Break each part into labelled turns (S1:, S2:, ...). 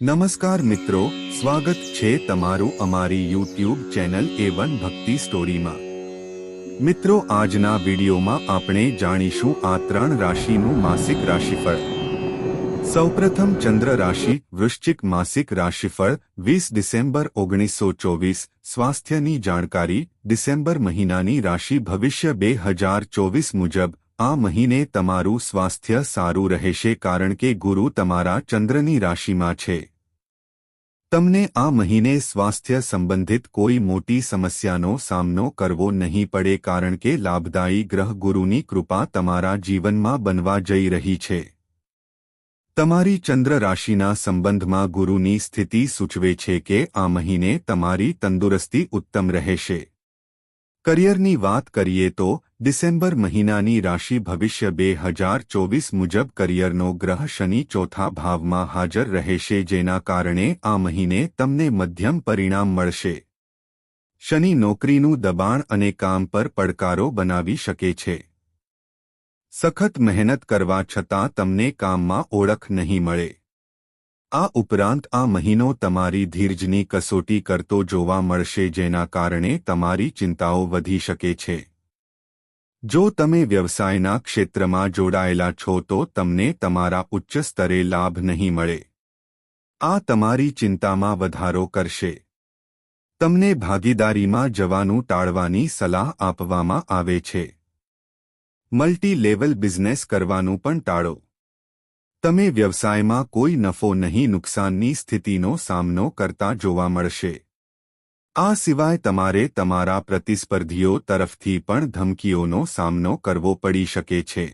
S1: નમસ્કાર મિત્રો, સ્વાગત છે તમારું અમારી યુટ્યુબ ચેનલ એ વન ભક્તિ સ્ટોરીમાં. મિત્રો, આજના વિડીયોમાં આપણે જાણીશું આ ત્રણ રાશિનું માસિક રાશિફળ. સૌપ્રથમ ચંદ્ર રાશિ, વૃશ્ચિક માસિક રાશિફળ, વીસ ડિસેમ્બર ઓગણીસો ચોવીસ, સ્વાસ્થ્યની જાણકારી, ડિસેમ્બર મહિનાની રાશિ ભવિષ્ય બે હજાર ચોવીસ મુજબ આ મહિને તમારું સ્વાસ્થ્ય સારું રહેશે કારણ કે ગુરુ તમારા ચંદ્રની રાશિમાં છે. તમને આ મહિને સ્વાસ્થ્ય સંબંધિત કોઈ મોટી સમસ્યાનો સામનો કરવો નહીં પડે કારણ કે લાભદાયી ગ્રહ ગુરુની કૃપા તમારા જીવનમાં બનવા જઈ રહી છે. તમારી ચંદ્ર રાશિના સંબંધમાં ગુરુની સ્થિતિ સૂચવે છે કે આ મહિને તમારી તંદુરસ્તી ઉત્તમ રહેશે. કરિયરની વાત કરીએ તો ડિસેમ્બર મહિનાની રાશિ ભવિષ્ય બે હજાર ચોવીસ મુજબ કરિયરનો ગ્રહ શનિ ચોથા ભાવમાં હાજર રહેશે, જેના કારણે આ મહિને તમને મધ્યમ પરિણામ મળશે. શનિ નોકરીનું દબાણ અને કામ પર પડકારો બનાવી શકે છે. સખત મહેનત કરવા છતાં તમને કામમાં ઓળખ નહીં મળે. આ ઉપરાંત આ મહિનો તમારી ધીરજની કસોટી કરતો જોવા મળશે, જેના કારણે તમારી ચિંતાઓ વધી શકે છે. જો તમે વ્યવસાયના ક્ષેત્રમાં જોડાયેલા છો તો તમને તમારા ઉચ્ચ સ્તરે લાભ નહીં મળે. આ તમારી ચિંતામાં વધારો કરશે. તમને ભાગીદારીમાં જવાનું ટાળવાની સલાહ આપવામાં આવે છે. મલ્ટી લેવલ બિઝનેસ કરવાનું પણ ટાળો. તમે વ્યવસાયમાં કોઈ નફો નહીં નુકસાનની સ્થિતિનો સામનો કરતા જોવા મળશે. આ સિવાય તમારે તમારા પ્રતિસ્પર્ધીઓ તરફથી પણ ધમકીઓનો સામનો કરવો પડી શકે છે.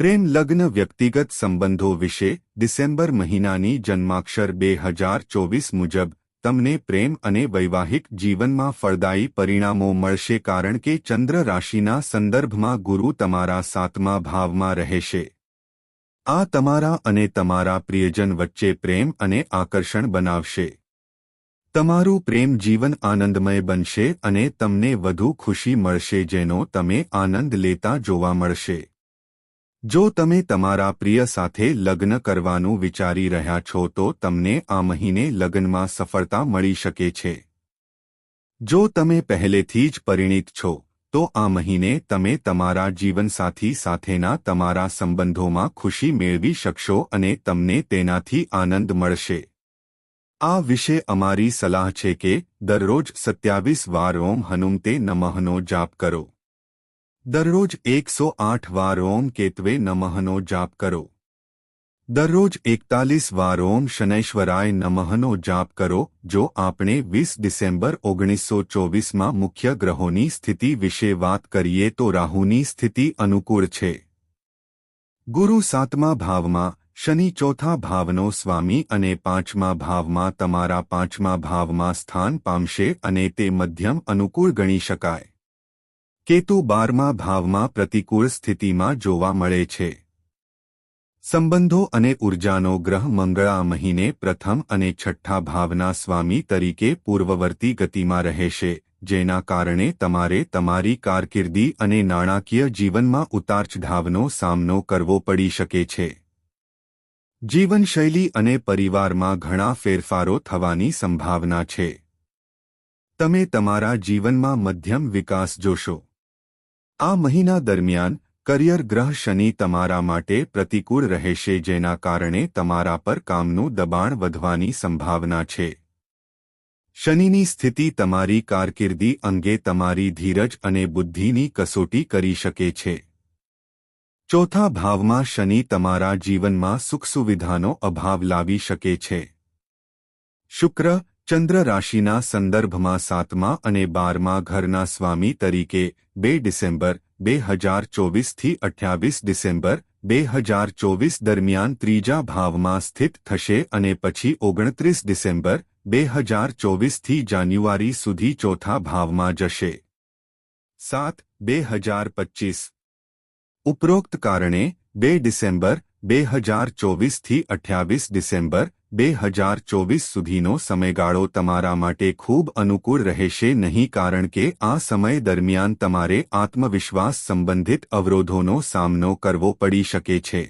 S1: પ્રેમ લગ્ન વ્યક્તિગત સંબંધો વિશે ડિસેમ્બર મહિનાની જન્માક્ષર બે હજાર ચોવીસ મુજબ તમને પ્રેમ અને વૈવાહિક જીવનમાં ફળદાયી પરિણામો મળશે કારણ કે ચંદ્ર રાશિના સંદર્ભમાં ગુરુ તમારા સાતમા ભાવમાં રહેશે. આ તમારા અને તમારા પ્રિયજન વચ્ચે પ્રેમ અને આકર્ષણ બનાવશે. તમારું પ્રેમ જીવન આનંદમય બનશે અને તમને વધુ ખુશી મળશે જેનો તમે આનંદ લેતા જોવા મળશે. જો તમે તમારા પ્રિય સાથે લગ્ન કરવાનું વિચારી રહ્યા છો તો તમને આ મહિને લગ્નમાં સફળતા મળી શકે છે. જો તમે પહેલેથી જ પરિણિત છો, તો આ મહિને તમે તમારા જીવનસાથી સાથેના તમારા સંબંધોમાં ખુશી મેળવી શકશો અને તમને તેનાથી આનંદ મળશે. આ વિશે અમારી સલાહ છે કે દરરોજ સત્યાવીસ વાર ઓમ હનુમતે નમઃનો જાપ કરો. દરરોજ એકસો આઠ વાર ઓમ કેતવે નમઃનો જાપ કરો. દરરોજ એકતાલીસ વાર ઓમ શનૈશ્વરાય નમઃનો જાપ કરો, જો આપણે વીસ ડિસેમ્બર ઓગણીસો ચોવીસમાં મુખ્ય ગ્રહોની સ્થિતિ વિશે વાત કરીએ તો રાહુની સ્થિતિ અનુકૂળ છે. ગુરુ સાતમા ભાવમાં શનિ ચોથા ભાવનો સ્વામી અને પાંચમા ભાવમાં તમારા પાંચમા ભાવમાં સ્થાન પામશે અને તે મધ્યમ અનુકૂળ ગણી શકાય. કેતુ બારમા ભાવમાં પ્રતિકૂળ સ્થિતિમાં જોવા મળે છે. સંબંધો અને ઉર્જાનો ગ્રહ મંગળા મહિને પ્રથમ અને છઠ્ઠા ભાવના સ્વામી તરીકે પૂર્વવર્તી ગતિમાં રહેશે, જેના કારણે તમારે તમારી કારકિર્દી અને નાણાકીય જીવનમાં ઉતારચઢાવનો સામનો કરવો પડી શકે છે. જીવનશૈલી અને પરિવારમાં ઘણા ફેરફારો થવાની સંભાવના છે. તમે તમારા જીવનમાં મધ્યમ વિકાસ જોશો. આ મહિના દરમિયાન, કરિયર ગ્રહ શનિ તમારા માટે પ્રતિકૂળ રહેશે જેના કારણે તમારા પર કામનું દબાણ વધવાની સંભાવના છે. શનિની સ્થિતિ તમારી કારકિર્દી અંગે તમારી ધીરજ અને બુદ્ધિની કસોટી કરી શકે છે. ચોથા ભાવમાં શનિ તમારા જીવનમાં સુખ સુવિધાનો અભાવ લાવી શકે છે. શુક્ર, ચંદ્ર રાશિના સંદર્ભમાં સાતમા અને બારમા ઘરના સ્વામી તરીકે બે ડિસેમ્બર, બે હજાર ચોવીસથી અઠ્યાવીસ ડિસેમ્બર, બે હજાર ચોવીસ દરમિયાન ત્રીજા ભાવમાં સ્થિત થશે અને પછી ઓગણત્રીસ ડિસેમ્બર, બે હજાર ચોવીસથી જાન્યુઆરી સુધી ચોથા ભાવમાં જશે. સાત, બે હજાર પચીસ ઉપરોક્ત કારણે બે ડિસેમ્બર બે હજાર ચોવીસથી અઠ્યાવીસ ડિસેમ્બર બે હજાર ચોવીસ સુધીનો સમયગાળો તમારા માટે ખૂબ અનુકૂળ રહેશે નહીં કારણ કે આ સમય દરમિયાન તમારે આત્મવિશ્વાસ સંબંધિત અવરોધોનો સામનો કરવો પડી શકે છે.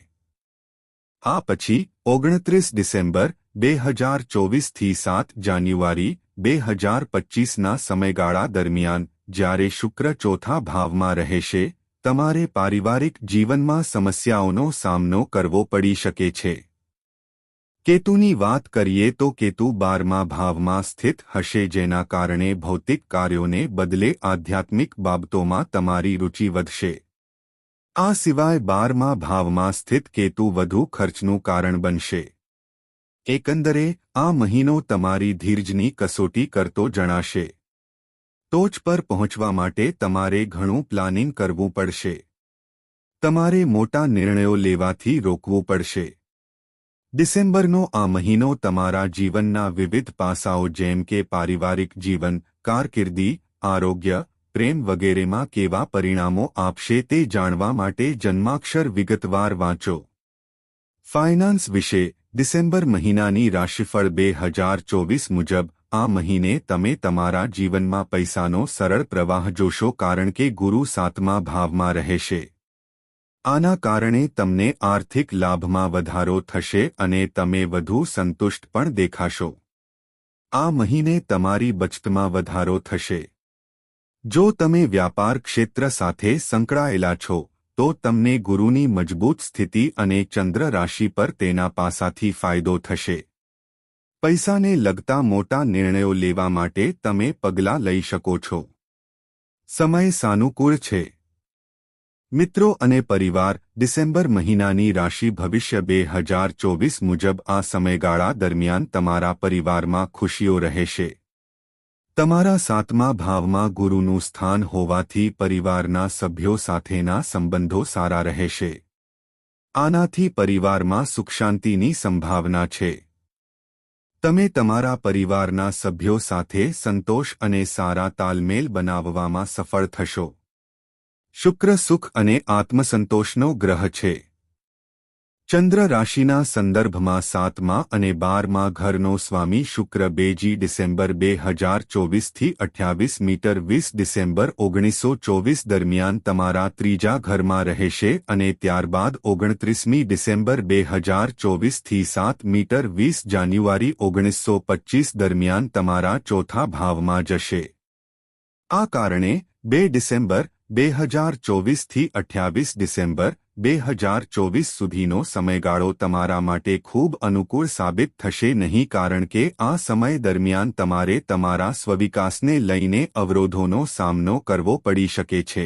S1: આ પછી ઓગણત્રીસ ડિસેમ્બર બે હજાર ચોવીસથી સાત જાન્યુઆરી બે હજાર પચીસના સમયગાળા દરમિયાન જ્યારે શુક્ર ચોથા ભાવમાં રહેશે તમારે પારિવારિક જીવનમાં સમસ્યાઓનો સામનો કરવો પડી શકે છે. કેતુની વાત કરીએ તો કેતુ બારમા ભાવમાં સ્થિત હશે જેના કારણે ભૌતિક કાર્યોને બદલે આધ્યાત્મિક બાબતોમાં તમારી રુચિ વધશે. આ સિવાય બારમા ભાવમાં સ્થિત કેતુ વધુ ખર્ચનું કારણ બનશે. એકંદરે, આ મહિનો તમારી ધીરજની કસોટી કરતો જણાશે. ટોચ પર પહોંચવા માટે તમારે ઘણું પ્લાનિંગ કરવું પડશે. તમારે મોટા નિર્ણયો લેવાથી રોકવું પડશે. ડિસેમ્બરનો આ મહિનો તમારા જીવનના વિવિધ પાસાઓ જેમ કે પારિવારિક જીવન, કારકિર્દી, આરોગ્ય, પ્રેમ વગેરેમાં કેવા પરિણામો આપશે તે જાણવા માટે જન્માક્ષર વિગતવાર વાંચો. ફાઇનાન્સ વિશે ડિસેમ્બર મહિનાની રાશિફળ બે હજાર ચોવીસ મુજબ આ મહિને તમે તમારા જીવનમાં પૈસાનો સરળ પ્રવાહ જોશો કારણ કે ગુરુ સાતમા ભાવમાં રહેશે. આના કારણે તમને આર્થિક લાભમાં વધારો થશે અને તમે વધુ સંતુષ્ટ પણ દેખાશો. આ મહિને તમારી બચતમાં વધારો થશે. જો તમે વ્યાપાર ક્ષેત્ર સાથે સંકળાયેલા છો, તો તમને ગુરુની મજબૂત સ્થિતિ અને ચંદ્ર રાશિ પર તેના પાસાથી ફાયદો થશે. પૈસાને લગતા મોટા નિર્ણયો લેવા માટે તમે પગલાં લઈ શકો છો. સમય સાનુકૂળ છે. મિત્રો અને પરિવાર, ડિસેમ્બર મહિનાની રાશિ ભવિષ્ય બે હજાર ચોવીસ મુજબ આ સમયગાળા દરમિયાન તમારા પરિવારમાં ખુશીઓ રહેશે. તમારા સાતમા ભાવમાં ગુરુનું સ્થાન હોવાથી પરિવારના સભ્યો સાથેના સંબંધો સારા રહેશે. આનાથી પરિવારમાં સુખશાંતિની સંભાવના છે. તમે તમારા પરિવારના સભ્યો સાથે સંતોષ અને સારા તાલમેલ બનાવવામાં સફળ થશો. શુક્ર સુખ અને આત્મસંતોષનો ગ્રહ છે. ચંદ્ર રાશિના સંદર્ભમાં સાતમા અને બારમા ઘરનો સ્વામી શુક્ર બેજી ડિસેમ્બર બે હજાર ચોવીસથી અઠ્યાવીસ મીટર વીસ ડિસેમ્બર ઓગણીસો ચોવીસ દરમિયાન તમારા ત્રીજા ઘરમાં રહેશે અને ત્યારબાદ ઓગણત્રીસમી ડિસેમ્બર બે હજાર ચોવીસથી સાત મીટર વીસ જાન્યુઆરી ઓગણીસો પચ્ચીસ દરમિયાન તમારા ચોથા ભાવમાં જશે. આ કારણે બે ડિસેમ્બર બે હજાર ચોવીસથી અઠ્યાવીસ ડિસેમ્બર બે હજાર ચોવીસ સુધીનો સમયગાળો તમારા માટે ખૂબ અનુકૂળ સાબિત થશે નહીં કારણ કે આ સમય દરમિયાન તમારે તમારા સ્વવિકાસને લઈને અવરોધોનો સામનો કરવો પડી શકે છે.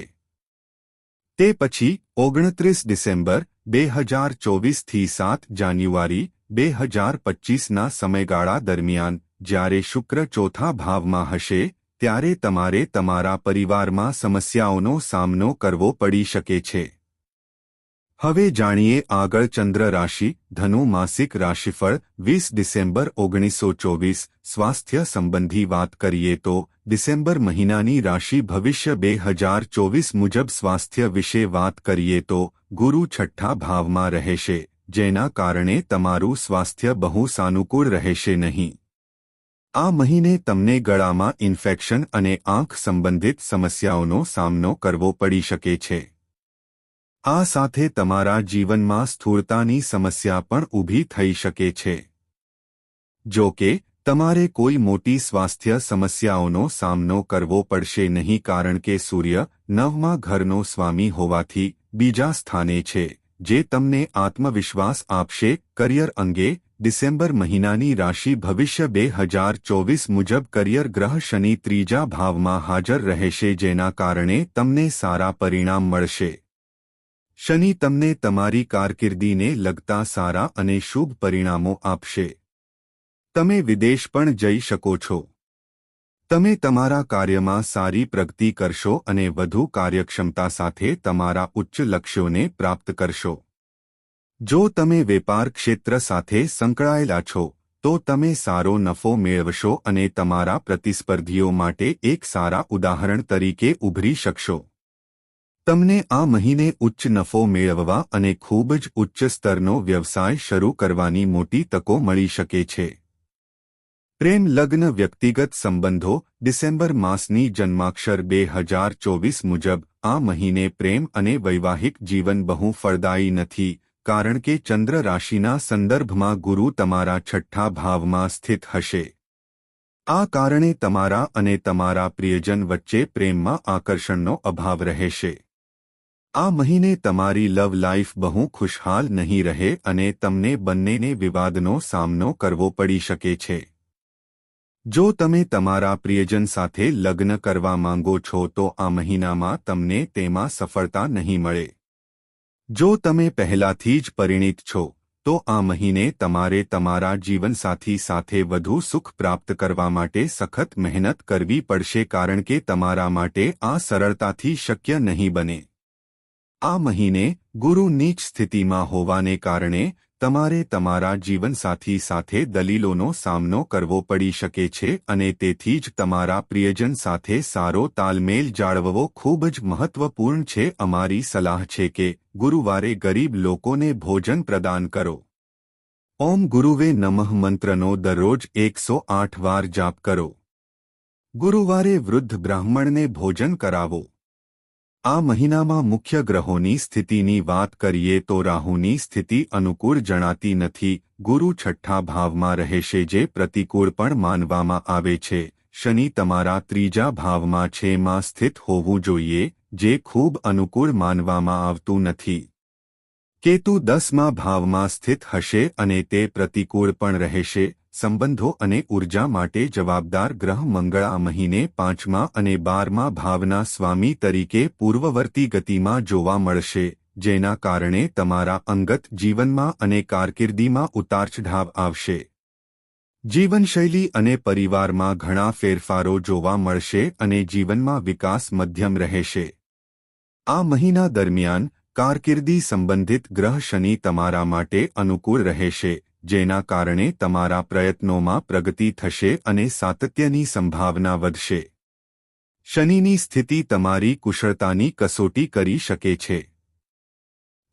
S1: તે પછી, ઓગણત્રીસ ડિસેમ્બર, બે હજાર ચોવીસથી સાત જાન્યુઆરી, બે હજાર પચ્ચીસના સમયગાળા દરમિયાન, જ્યારે શુક્ર ચોથા ભાવમાં હશે, ત્યારે તમારે તમારા પરિવારમાં સમસ્યાઓનો સામનો કરવો પડી શકે છે. હવે જાણીએ આગળ ચંદ્ર રાશિ, ધનુ માસિક રાશિફળ, વીસ ડિસેમ્બર ઓગણીસો ચોવીસ. સ્વાસ્થ્ય સંબંધી વાત કરીએ તો, ડિસેમ્બર મહિનાની રાશિ ભવિષ્ય બે હજાર ચોવીસ મુજબ સ્વાસ્થ્ય વિશે વાત કરીએ તો, ગુરુ છઠ્ઠા ભાવમાં રહેશે, જેના કારણે તમારું સ્વાસ્થ્ય બહુ સાનુકૂળ રહેશે નહીં. આ મહિને તમને ગળામાં ઇન્ફેક્શન અને આંખ સંબંધિત સમસ્યાઓનો સામનો કરવો પડી શકે છે. આ સાથે તમારા જીવનમાં સ્થૂળતાની સમસ્યા પણ ઊભી થઈ શકે છે. જો કે, તમારે કોઈ મોટી સ્વાસ્થ્ય સમસ્યાઓનો સામનો કરવો પડશે નહીં કારણ કે સૂર્ય નવમા ઘરનો સ્વામી હોવાથી બીજા સ્થાને છે, જે તમને આત્મવિશ્વાસ આપશે. કરિયર અંગે ડિસેમ્બર મહિનાની રાશિ ભવિષ્ય બે હજાર ચોવીસ મુજબ કરિયર ગ્રહ શનિ ત્રીજા ભાવમાં હાજર રહેશે જેના કારણે તમને સારા પરિણામ મળશે. શનિ તમને તમારી કારકિર્દીને લગતા સારા અને શુભ પરિણામો આપશે. તમે વિદેશ પણ જઈ શકો છો. તમે તમારા કાર્યમાં સારી પ્રગતિ કરશો અને વધુ કાર્યક્ષમતા સાથે તમારા ઉચ્ચ લક્ષ્યોને પ્રાપ્ત કરશો. જો તમે વેપાર ક્ષેત્ર સાથે સંકળાયેલા છો, તો તમે સારો નફો મેળવશો અને તમારા પ્રતિસ્પર્ધીઓ માટે એક સારા ઉદાહરણ તરીકે ઉભરી શકશો. તમને આ મહિને ઉચ્ચ નફો મેળવવા અને ખૂબ જ ઉચ્ચ સ્તરનો વ્યવસાય શરૂ કરવાની મોટી તકો મળી શકે છે. પ્રેમ લગ્ન વ્યક્તિગત સંબંધો ડિસેમ્બર માસની જન્માક્ષર બે હજાર ચોવીસ મુજબ આ મહિને પ્રેમ અને વૈવાહિક જીવન બહુ ફળદાયી નથી, કારણ કે ચંદ્ર રાશિના સંદર્ભમાં ગુરુ તમારા છઠ્ઠા ભાવમાં સ્થિત હશે. આ કારણે તમારા અને તમારા પ્રિયજન વચ્ચે પ્રેમમાં આકર્ષણનો અભાવ રહેશે. આ મહિને તમારી લવ લાઈફ બહુ ખુશહાલ નહીં રહે અને તમને બંનેને વિવાદનો સામનો કરવો પડી શકે છે. જો તમે તમારા પ્રિયજન સાથે લગ્ન કરવા માંગો છો તો આ મહિનામાં તમને તેમાં સફળતા નહીં મળે. જો તમે પહેલાથી જ પરિણિત છો, તો આ મહિને તમારે તમારા જીવનસાથી સાથે વધુ સુખ પ્રાપ્ત કરવા માટે સખત મહેનત કરવી પડશે કારણ કે તમારા માટે આ સરળતાથી શક્ય નહીં બને. આ મહિને ગુરુ નીચ સ્થિતિમાં હોવાને કારણે તમારે તમારા જીવનસાથી સાથે દલીલોનો સામનો કરવો પડી શકે છે અને તેથી જ તમારા પ્રિયજન સાથે સારો તાલમેલ જાળવવો ખૂબ જ મહત્વપૂર્ણ છે. અમારી સલાહ છે કે ગુરુવારે ગરીબ લોકોને ભોજન પ્રદાન કરો. ઓમ ગુરુવે નમઃ મંત્રનો દરરોજ એકસો આઠ વાર જાપ કરો. ગુરુવારે વૃદ્ધ બ્રાહ્મણને ભોજન કરાવો. આ મહિનામાં મુખ્ય ગ્રહોની સ્થિતિની વાત કરીએ તો રાહુની સ્થિતિ અનુકૂળ જણાતી નથી. ગુરુ છઠ્ઠા ભાવમાં રહેશે જે પ્રતિકૂળ પણ માનવામાં આવે છે. શનિ તમારા ત્રીજા ભાવમાં છે માં સ્થિત હોવું જોઈએ, જે ખૂબ અનુકૂળ માનવામાં આવતું નથી. કેતુ દસમા ભાવમાં સ્થિત હશે અને તે પ્રતિકૂળ પણ રહેશે. સંબંધો અને ઊર્જા માટે જવાબદાર ગ્રહ મંગળ આ મહિને પાંચમા અને બારમા ભાવના સ્વામી તરીકે પૂર્વવર્તી ગતિમાં જોવા મળશે, જેના કારણે તમારા અંગત જીવનમાં અને કારકિર્દીમાં ઉતારચઢાવ આવશે. જીવનશૈલી અને પરિવારમાં ઘણા ફેરફારો જોવા મળશે અને જીવનમાં વિકાસ મધ્યમ રહેશે. આ મહિના દરમિયાન કારકિર્દી સંબંધિત ગ્રહ શનિ તમારા માટે અનુકૂળ રહેશે જેના કારણે તમારા પ્રયત્નોમાં પ્રગતિ થશે અને સાતત્યની સંભાવના વધશે. શનિની સ્થિતિ તમારી કુશળતાની કસોટી કરી શકે છે.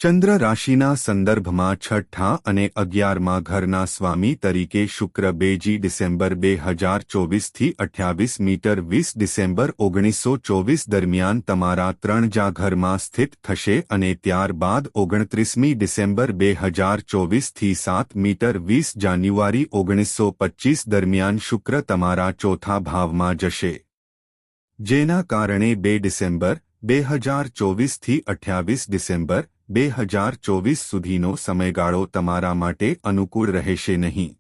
S1: ચંદ્ર રાશિના સંદર્ભમાં છઠ્ઠા અને અગિયારમાં ઘરના સ્વામી તરીકે શુક્ર બેજી ડિસેમ્બર બે હજાર ચોવીસથી અઠ્યાવીસ મીટર વીસ ડિસેમ્બર ઓગણીસો ચોવીસ દરમિયાન તમારા ત્રણ જા ઘરમાં સ્થિત થશે અને ત્યારબાદ ઓગણત્રીસમી ડિસેમ્બર બે હજાર ચોવીસથી સાત મીટર વીસ જાન્યુઆરી ઓગણીસો પચ્ચીસ દરમિયાન શુક્ર તમારા ચોથા ભાવમાં જશે. જેના કારણે બે ડિસેમ્બર, બે હજાર ચોવીસથી અઠ્યાવીસ ડિસેમ્બર બે હજાર ચોવીસ સુધીનો સમયગાળો તમારા માટે અનુકૂળ રહેશે નહીં.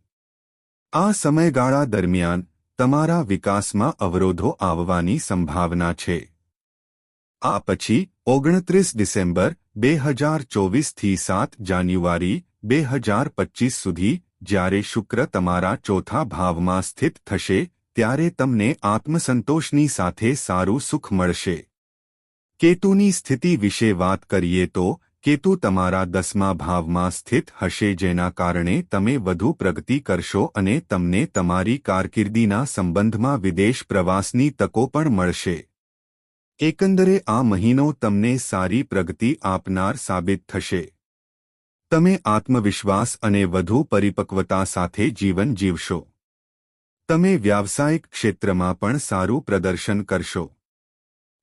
S1: આ સમયગાળા દરમિયાન તમારા વિકાસમાં અવરોધો આવવાની સંભાવના છે. આ પછી ઓગણત્રીસ ડિસેમ્બર બે હજાર ચોવીસથી સાત જાન્યુઆરી બે હજાર પચ્ચીસ સુધી જ્યારે શુક્ર તમારા ચોથા ભાવમાં સ્થિત થશે, ત્યારે તમને આત્મસંતોષની સાથે સારું સુખ મળશે. કેતુની સ્થિતિ વિશે વાત કરીએ તો કેતુ તમારા દસમા ભાવમાં સ્થિત હશે જેના કારણે તમે વધુ પ્રગતિ કરશો અને તમને તમારી કારકિર્દીના સંબંધમાં વિદેશ પ્રવાસની તકો પણ મળશે. એકંદરે આ મહિનો તમને સારી પ્રગતિ આપનાર સાબિત થશે. તમે આત્મવિશ્વાસ અને વધુ પરિપક્વતા સાથે જીવન જીવશો. તમે વ્યાવસાયિક ક્ષેત્રમાં પણ સારું પ્રદર્શન કરશો.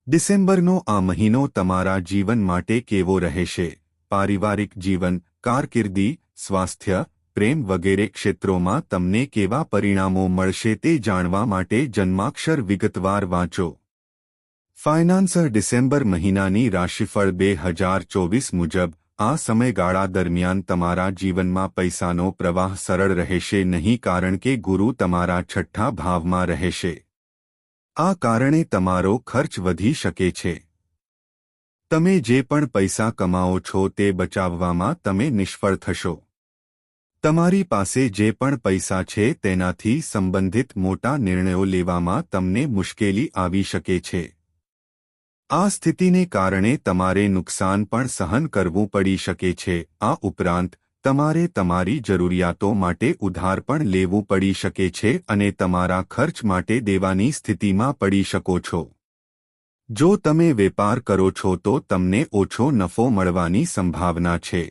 S1: ડિસેમ્બરનો આ મહિનો તમારા જીવન માટે કેવો રહેશે? પારિવારિક જીવન, કારકિર્દી, સ્વાસ્થ્ય, પ્રેમ વગેરે ક્ષેત્રોમાં તમને કેવા પરિણામો મળશે તે જાણવા માટે જન્માક્ષર વિગતવાર વાંચો. ફાઇનાન્સર ડિસેમ્બર મહિનાની રાશિફળ બે હજાર ચોવીસ મુજબ, આ સમયગાળા દરમિયાન તમારા જીવનમાં પૈસાનો પ્રવાહ સરળ રહેશે નહીં કારણ કે ગુરુ તમારા છઠ્ઠા ભાવમાં રહેશે. આ કારણે તમારો ખર્ચ વધી શકે છે. તમે જે પણ પૈસા કમાઓ છો તે બચાવવામાં તમે નિષ્ફળ થશો. તમારી પાસે જે પણ પૈસા છે તેનાથી સંબંધિત મોટા નિર્ણયો લેવામાં તમને મુશ્કેલી આવી શકે છે. આ સ્થિતિને કારણે તમારે નુકસાન પણ સહન કરવું પડી શકે છે. આ ઉપરાંત તમારે તમારી જરૂરિયાતો માટે ઉધાર પણ લેવું પડી શકે છે અને તમારા ખર્ચ માટે દેવાની સ્થિતિમાં પડી શકો છો. જો તમે વેપાર કરો છો તો તમને ઓછો નફો મળવાની સંભાવના છે.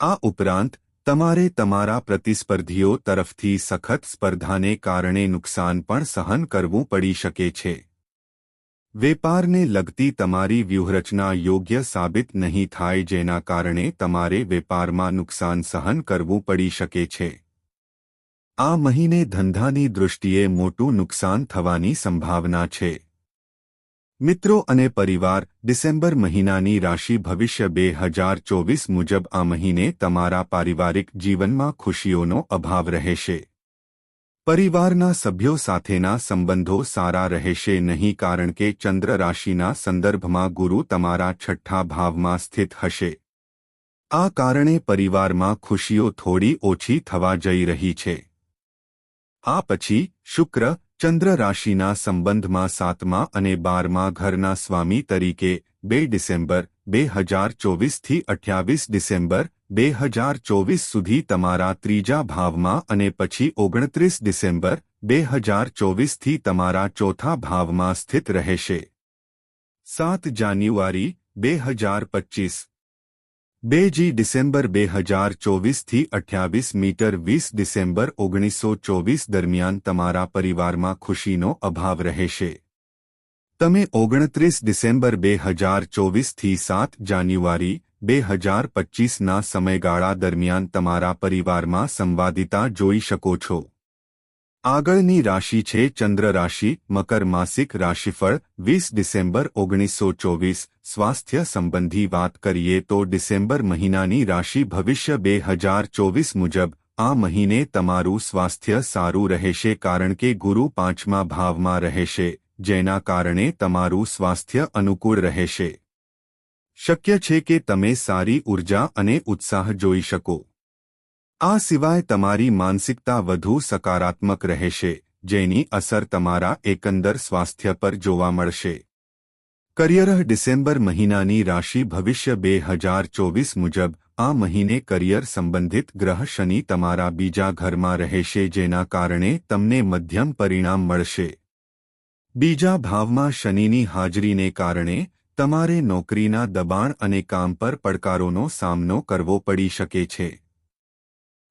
S1: આ ઉપરાંત, તમારે તમારા પ્રતિસ્પર્ધીઓ તરફથી સખત સ્પર્ધાને કારણે નુકસાન પણ સહન કરવું પડી શકે છે. વેપારને લગતી તમારી વ્યૂહરચના યોગ્ય સાબિત નહીં થાય જેના કારણે તમારે વેપારમાં નુકસાન સહન કરવું પડી શકે છે. આ મહિને ધંધાની દૃષ્ટિએ મોટું નુકસાન થવાની સંભાવના છે. મિત્રો અને પરિવાર, ડિસેમ્બર મહિનાની રાશિ ભવિષ્ય બે હજાર ચોવીસ મુજબ આ મહિને તમારા પારિવારિક જીવનમાં ખુશીઓનો અભાવ રહેશે. પરિવારના સભ્યો સાથેના સંબંધો સારા રહેશે નહીં કારણ કે ચંદ્ર રાશિના સંદર્ભમાં ગુરુ તમારા છઠ્ઠા ભાવમાં સ્થિત હશે. આ કારણે પરિવારમાં ખુશીઓ થોડી ઓછી થવા જઈ રહી છે. આ પછી શુક્ર ચંદ્ર રાશિના સંબંધમાં સાતમા અને બારમા ઘરના સ્વામી તરીકે બે ડિસેમ્બર, બે હજાર ચોવીસથી અઠ્યાવીસ ડિસેમ્બર બે હજાર ચોવીસ સુધી તમારા ત્રીજા ભાવમાં અને પછી ઓગણત્રીસ ડિસેમ્બર બે હજાર ચોવીસથી તમારા ચોથા ભાવમાં સ્થિત રહેશે. સાત જાન્યુઆરી બે હજાર પચીસ. બેજી ડિસેમ્બર બે હજાર ચોવીસથી અઠ્યાવીસ મીટર વીસ ડિસેમ્બર ઓગણીસો ચોવીસ દરમિયાન તમારા પરિવારમાં ખુશીનો અભાવ રહેશે. તમે ઓગણત્રીસ ડિસેમ્બર બે હજાર ચોવીસથી સાત જાન્યુઆરી બે હજાર પચીસના સમયગાળા દરમિયાન તમારા પરિવારમાં સંવાદિતા જોઈ શકો છો. આગળની રાશિ છે ચંદ્ર રાશિ, મકર માસિક રાશિફળ, વીસ ડિસેમ્બર ઓગણીસો ચોવીસ. સ્વાસ્થ્ય સંબંધી વાત કરીએ તો ડિસેમ્બર મહિનાની રાશિ ભવિષ્ય બે હજાર ચોવીસ મુજબ, આ મહિને તમારું સ્વાસ્થ્ય સારું રહેશે કારણ કે ગુરુ પાંચમા ભાવમાં રહેશે, જેના કારણે તમારું સ્વાસ્થ્ય અનુકૂળ રહેશે. શક્ય છે કે તમે સારી ઊર્જા અને ઉત્સાહ જોઈ શકો. આ સિવાય તમારી માનસિકતા વધુ સકારાત્મક રહેશે, જેની અસર તમારા એકંદર સ્વાસ્થ્ય પર જોવા મળશે. કરિયર ડિસેમ્બર મહિનાની રાશિ ભવિષ્ય બે હજાર ચોવીસ મુજબ, આ મહિને કરિયર સંબંધિત ગ્રહ શનિ તમારા બીજા ઘરમાં રહેશે જેના કારણે તમને મધ્યમ પરિણામ મળશે. બીજા ભાવમાં શનિની હાજરીને કારણે તમારે નોકરીના દબાણ અને કામ પર પડકારોનો સામનો કરવો પડી શકે છે.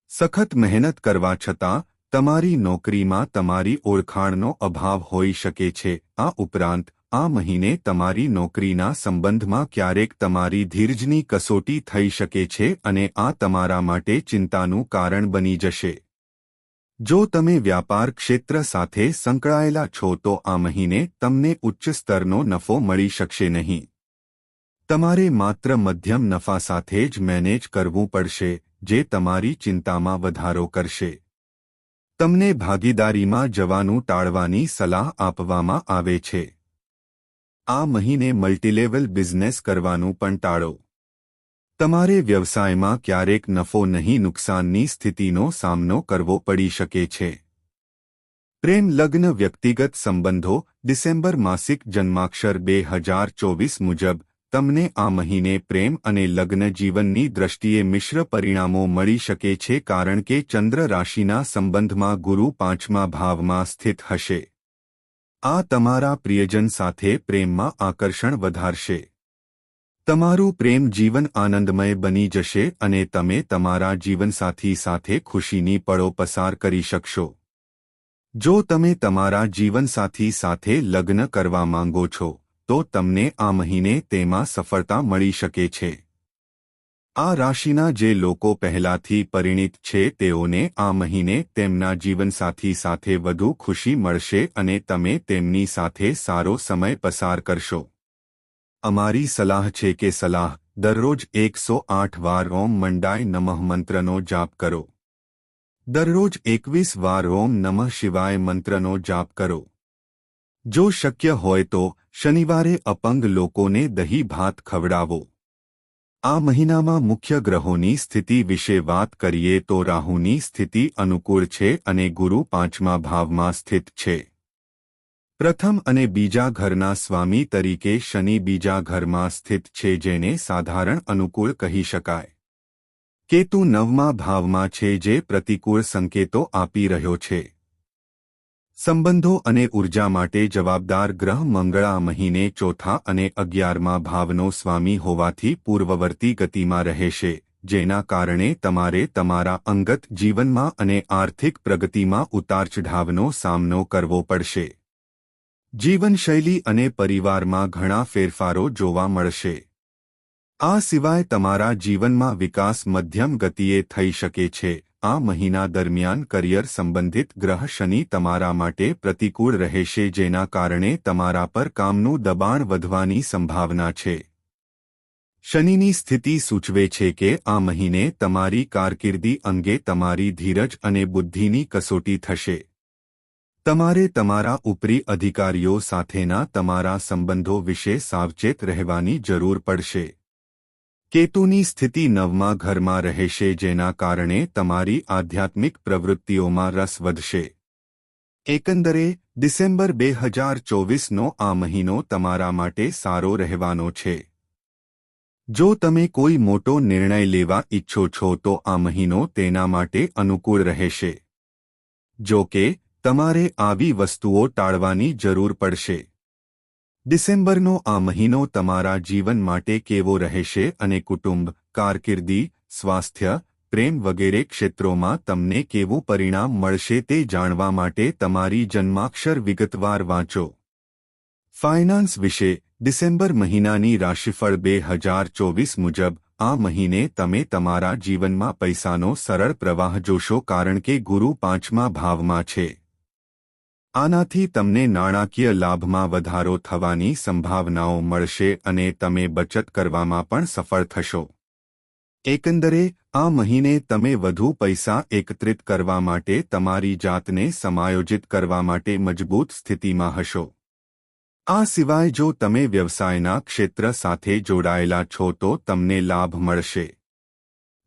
S1: સખત મહેનત કરવા છતાં, તમારી નોકરીમાં તમારી ઓળખાણનો અભાવ હોઈ શકે છે. આ ઉપરાંત, આ મહિને તમારી નોકરીના સંબંધમાં ક્યારેક તમારી ધીરજની કસોટી થઈ શકે છે અને આ તમારા માટે ચિંતાનું કારણ બની જશે. જો તમે વ્યાપાર ક્ષેત્ર સાથે સંકળાયેલા છો તો આ મહિને તમને ઉચ્ચ સ્તરનો નફો મળી શકશે નહીં. તમારે માત્ર મધ્યમ નફા સાથે જ મેનેજ કરવું પડશે, જે તમારી ચિંતામાં વધારો કરશે. તમને ભાગીદારીમાં જવાનું ટાળવાની સલાહ આપવામાં આવે છે. આ મહિને મલ્ટીલેવલ બિઝનેસ કરવાનું પણ ટાળો. તમારે વ્યવસાયમાં ક્યારેક નફો નહીં નુકસાનની સ્થિતિનો સામનો કરવો પડી શકે છે. પ્રેમ લગ્ન વ્યક્તિગત સંબંધો ડિસેમ્બર માસિક જન્માક્ષર બે હજાર ચોવીસ મુજબ તમને આ મહિને પ્રેમ અને લગ્ન જીવનની દ્રષ્ટિએ મિશ્ર પરિણામો મળી શકે છે કારણ કે ચંદ્ર રાશિના સંબંધમાં ગુરુ પાંચમા ભાવમાં સ્થિત હશે. આ તમારા પ્રિયજન સાથે પ્રેમમાં આકર્ષણ વધારશે. તમારું પ્રેમ જીવન આનંદમય બની જશે અને તમે તમારા જીવનસાથી સાથે ખુશીની પળો પસાર કરી શકશો. જો તમે તમારા જીવનસાથી સાથે લગ્ન કરવા માંગો છો, તો તમને આ મહિને તેમાં સફળતા મળી શકે છે. આ રાશિના જે લોકો પહેલાથી પરિણિત છે, તેઓને આ મહિને તેમના જીવનસાથી સાથે વધુ ખુશી મળશે અને તમે તેમની સાથે સારો સમય પસાર કરશો. અમારી સલાહ છે કે સલાહ, દરરોજ એકસો આઠ વાર ઓમ મંડાય નમઃ મંત્રનો જાપ કરો. દરરોજ એકવીસ વાર ઓમ નમઃ શિવાય મંત્રનો જાપ કરો. જો શક્ય હોય તો, શનિવારે અપંગ લોકોને દહીં ભાત ખવડાવો. આ મહિનામાં મુખ્ય ગ્રહોની સ્થિતિ વિશે વાત કરીએ તો રાહુની સ્થિતિ અનુકૂળ છે અને ગુરુ પાંચમા ભાવમાં સ્થિત છે. પ્રથમ અને બીજા ઘરના સ્વામી તરીકે શનિ બીજા ઘરમાં સ્થિત છે જેને સાધારણ અનુકૂળ કહી શકાય. કેતુ નવમા ભાવમાં છે જે પ્રતિકૂળ સંકેતો આપી રહ્યો છે. સંબંધો અને ઊર્જા માટે જવાબદાર ગ્રહ મંગળા મહિને ચોથા અને અગિયારમા ભાવનો સ્વામી હોવાથી પૂર્વવર્તી ગતિમાં રહેશે, જેના કારણે તમારે તમારા અંગત જીવનમાં અને આર્થિક પ્રગતિમાં ઉતારચઢાવનો સામનો કરવો પડશે. જીવનશૈલી અને પરિવારમાં ઘણા ફેરફારો જોવા મળશે. આ સિવાય તમારા જીવનમાં વિકાસ મધ્યમ ગતિએ થઈ શકે છે. આ મહિના દરમિયાન કરિયર સંબંધિત ગ્રહ શનિ તમારા માટે પ્રતિકૂળ રહેશે જેના કારણે તમારા પર કામનું દબાણ વધવાની સંભાવના છે. શનિની સ્થિતિ સૂચવે છે કે આ મહિને તમારી કારકિર્દી અંગે તમારી ધીરજ અને બુદ્ધિની કસોટી થશે. તમારે તમારા ઉપરી અધિકારીઓ સાથેના તમારા સંબંધો વિશે સાવચેત રહેવાની જરૂર પડશે. કેતુની સ્થિતિ નવમા ઘરમાં રહેશે જેના કારણે તમારી આધ્યાત્મિક પ્રવૃત્તિઓમાં રસ વધશે. એકંદરે, ડિસેમ્બર બે હજાર ચોવીસનો આ મહિનો તમારા માટે સારો રહેવાનો છે. જો તમે કોઈ મોટો નિર્ણય લેવા ઈચ્છો છો તો આ મહિનો તેના માટે અનુકૂળ રહેશે. જો કે તમારે આવી વસ્તુઓ ટાળવાની જરૂર પડશે. ડિસેમ્બરનો આ મહિનો તમારા જીવન માટે કેવો રહેશે અને કુટુંબ, કારકિર્દી, સ્વાસ્થ્ય, પ્રેમ વગેરે ક્ષેત્રોમાં તમને કેવું પરિણામ મળશે તે જાણવા માટે તમારી જન્માક્ષર વિગતવાર વાંચો. ફાઇનાન્સ વિશે ડિસેમ્બર મહિનાની રાશિફળ બે હજાર ચોવીસ મુજબ, આ મહિને તમે તમારા જીવનમાં પૈસાનો સરળ પ્રવાહ જોશો કારણ કે ગુરુ પાંચમા ભાવમાં છે. આનાથી તમને નાણાકીય લાભમાં વધારો થવાની સંભાવનાઓ મળશે અને તમે બચત કરવામાં પણ સફળ થશો. એકંદરે, આ મહિને તમે વધુ પૈસા એકત્રિત કરવા માટે તમારી જાતને સમાયોજિત કરવા માટે મજબૂત સ્થિતિમાં હશો. આ સિવાય જો તમે વ્યવસાયના ક્ષેત્ર સાથે જોડાયેલા છો તો તમને લાભ મળશે.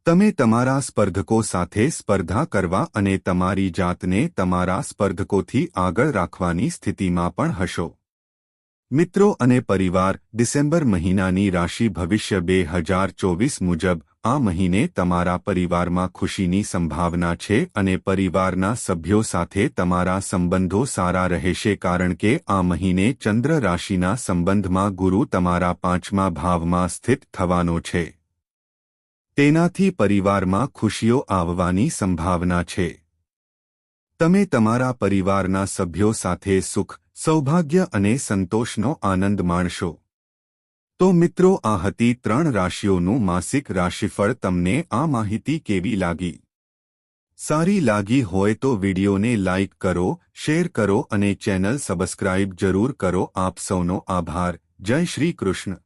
S1: તમે તમારા સ્પર્ધકો સાથે સ્પર્ધા કરવા અને તમારી જાતને તમારા સ્પર્ધકોથી આગળ રાખવાની સ્થિતિમાં પણ હશો. મિત્રો અને પરિવાર, ડિસેમ્બર મહિનાની રાશિ ભવિષ્ય બે હજાર ચોવીસ મુજબ, આ મહિને તમારા પરિવારમાં ખુશીની સંભાવના છે અને પરિવારના સભ્યો સાથે તમારા સંબંધો સારા રહેશે કારણ કે આ મહિને ચંદ્ર રાશિના સંબંધમાં ગુરુ તમારા પાંચમા ભાવમાં સ્થિત થવાનો છે. તેનાથી પરિવારમાં ખુશીઓ આવવાની સંભાવના છે. તમે તમારા પરિવારના સભ્યો સાથે સુખ, સૌભાગ્ય અને સંતોષનો આનંદ માણશો. તો મિત્રો, આ હતી ત્રણ રાશિઓનું માસિક રાશિફળ તમને આ માહિતી કેવી લાગી? સારી લાગી હોય તો વિડીયોને લાઇક કરો, શેર કરો અને ચેનલ સબસ્ક્રાઇબ જરૂર કરો. આપ સૌનો આભાર. જય શ્રી કૃષ્ણ.